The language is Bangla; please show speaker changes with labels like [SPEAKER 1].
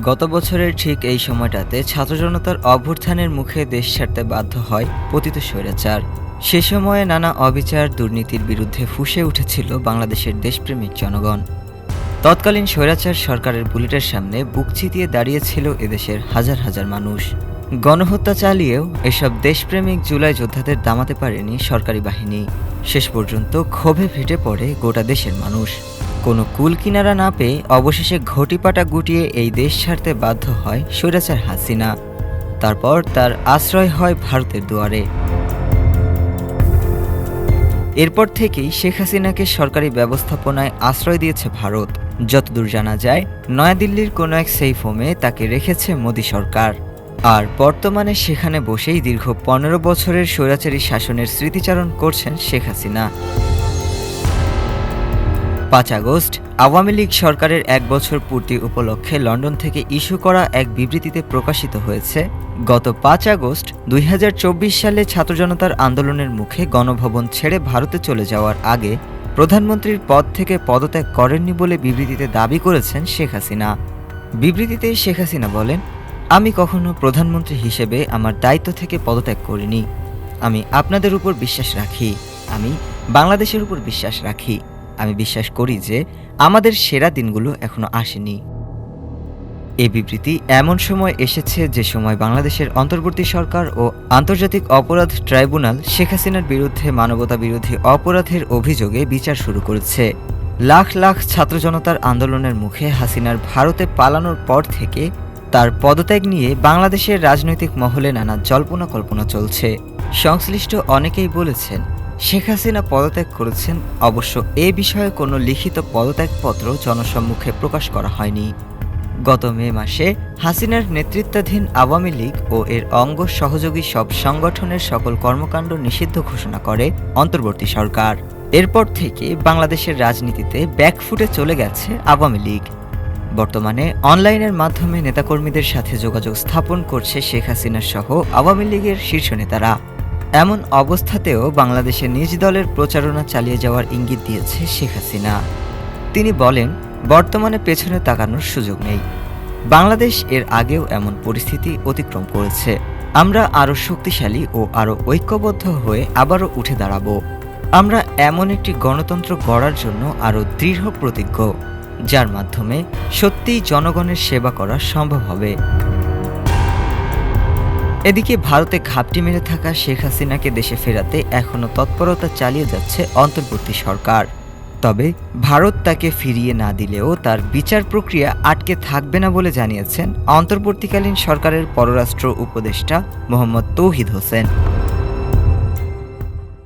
[SPEAKER 1] গত বছরের ঠিক এই সময়টাতে ছাত্র জনতার অভ্যুত্থানের মুখে দেশ ছাড়তে বাধ্য হয় পতিত স্বৈরাচার। সে সময়ে নানা অবিচার, দুর্নীতির বিরুদ্ধে ফুঁসে উঠেছিল বাংলাদেশের দেশপ্রেমিক জনগণ। তৎকালীন স্বৈরাচার সরকারের বুলেটের সামনে বুক চিতিয়ে দাঁড়িয়েছিল এদেশের হাজার হাজার মানুষ। গণহত্যা চালিয়েও এসব দেশপ্রেমিক জুলাই যোদ্ধাদের দামাতে পারেনি সরকারি বাহিনী। শেষ পর্যন্ত ক্ষোভে ফেটে পড়ে গোটা দেশের মানুষ। কোনো কুল কিনারা না পেয়ে অবশেষে ঘটিপাটা গুটিয়ে এই দেশ ছাড়তে বাধ্য হয় স্বৈরাচার হাসিনা। তারপর তার আশ্রয় হয় ভারতের দুয়ারে। এরপর থেকেই শেখ হাসিনাকে সরকারি ব্যবস্থাপনায় আশ্রয় দিয়েছে ভারত। যতদূর জানা যায়, নয়াদিল্লির কোনো এক সেফ হোমে তাকে রেখেছে মোদী সরকার। আর বর্তমানে সেখানে বসেই দীর্ঘ পনেরো বছরের স্বৈরাচারী শাসনের স্মৃতিচারণ করছেন শেখ হাসিনা। পাঁচ আগস্ট, আওয়ামী লীগ সরকারের এক বছর পূর্তি উপলক্ষে লন্ডন থেকে ইস্যু করা এক বিবৃতিতে প্রকাশিত হয়েছে, গত পাঁচ আগস্ট দুই হাজার চব্বিশ সালে ছাত্র জনতার আন্দোলনের মুখে গণভবন ছেড়ে ভারতে চলে যাওয়ার আগে প্রধানমন্ত্রীর পদ থেকে পদত্যাগ করেননি বলে বিবৃতিতে দাবি করেছেন শেখ হাসিনা। বিবৃতিতে শেখ হাসিনা বলেন, আমি কখনো প্রধানমন্ত্রী হিসেবে আমার দায়িত্ব থেকে পদত্যাগ করিনি। আমি আপনাদের উপর বিশ্বাস রাখি। আমি বাংলাদেশের উপর বিশ্বাস রাখি। আমি বিশ্বাস করি যে আমাদের সেরা দিনগুলো এখনও আসেনি। এই বিবৃতি এমন সময় এসেছে যে সময় বাংলাদেশের অন্তর্বর্তী সরকার ও আন্তর্জাতিক অপরাধ ট্রাইব্যুনাল শেখ হাসিনার বিরুদ্ধে মানবতা বিরোধী অপরাধের অভিযোগে বিচার শুরু করেছে। লাখ লাখ ছাত্র জনতার আন্দোলনের মুখে হাসিনার ভারতে পালানোর পর থেকে তার পদত্যাগ নিয়ে বাংলাদেশের রাজনৈতিক মহলে নানা জল্পনা কল্পনা চলছে। সংশ্লিষ্ট অনেকেই বলেছেন শেখ হাসিনা পদত্যাগ করেছেন, অবশ্য এ বিষয়ে কোনো লিখিত পদত্যাগপত্র জনসম্মুখে প্রকাশ করা হয়নি। গত মে মাসে হাসিনার নেতৃত্বাধীন আওয়ামী লীগ ও এর অঙ্গ সহযোগী সব সংগঠনের সকল কর্মকাণ্ড নিষিদ্ধ ঘোষণা করে অন্তর্বর্তী সরকার। এরপর থেকে বাংলাদেশের রাজনীতিতে ব্যাকফুটে চলে গেছে আওয়ামী লীগ। বর্তমানে অনলাইনের মাধ্যমে নেতাকর্মীদের সাথে যোগাযোগ স্থাপন করছে শেখ হাসিনা সহ আওয়ামী লীগের শীর্ষ নেতারা। এমন অবস্থাতেও বাংলাদেশে নিজ দলের প্রচারণা চালিয়ে যাওয়ার ইঙ্গিত দিয়েছে শেখ হাসিনা। তিনি বলেন, বর্তমানে পেছনে তাকানোর সুযোগ নেই। বাংলাদেশ এর আগেও এমন পরিস্থিতি অতিক্রম করেছে। আমরা আরও শক্তিশালী ও আরও ঐক্যবদ্ধ হয়ে আবারও উঠে দাঁড়াব। আমরা এমন একটি গণতন্ত্র গড়ার জন্য আরও দৃঢ় প্রতিজ্ঞ, যার মাধ্যমে সত্যিই জনগণের সেবা করা সম্ভব হবে। এদিকে ভারতে ঘাপটি মেরে থাকা শেখ হাসিনাকে দেশে ফেরাতে এখনও তৎপরতা চালিয়ে যাচ্ছে অন্তর্বর্তী সরকার। তবে ভারত তাকে ফিরিয়ে না দিলেও তার বিচার প্রক্রিয়া আটকে থাকবে না বলে জানিয়েছেন অন্তর্বর্তীকালীন সরকারের পররাষ্ট্র উপদেষ্টা মোহাম্মদ তৌহিদ হোসেন।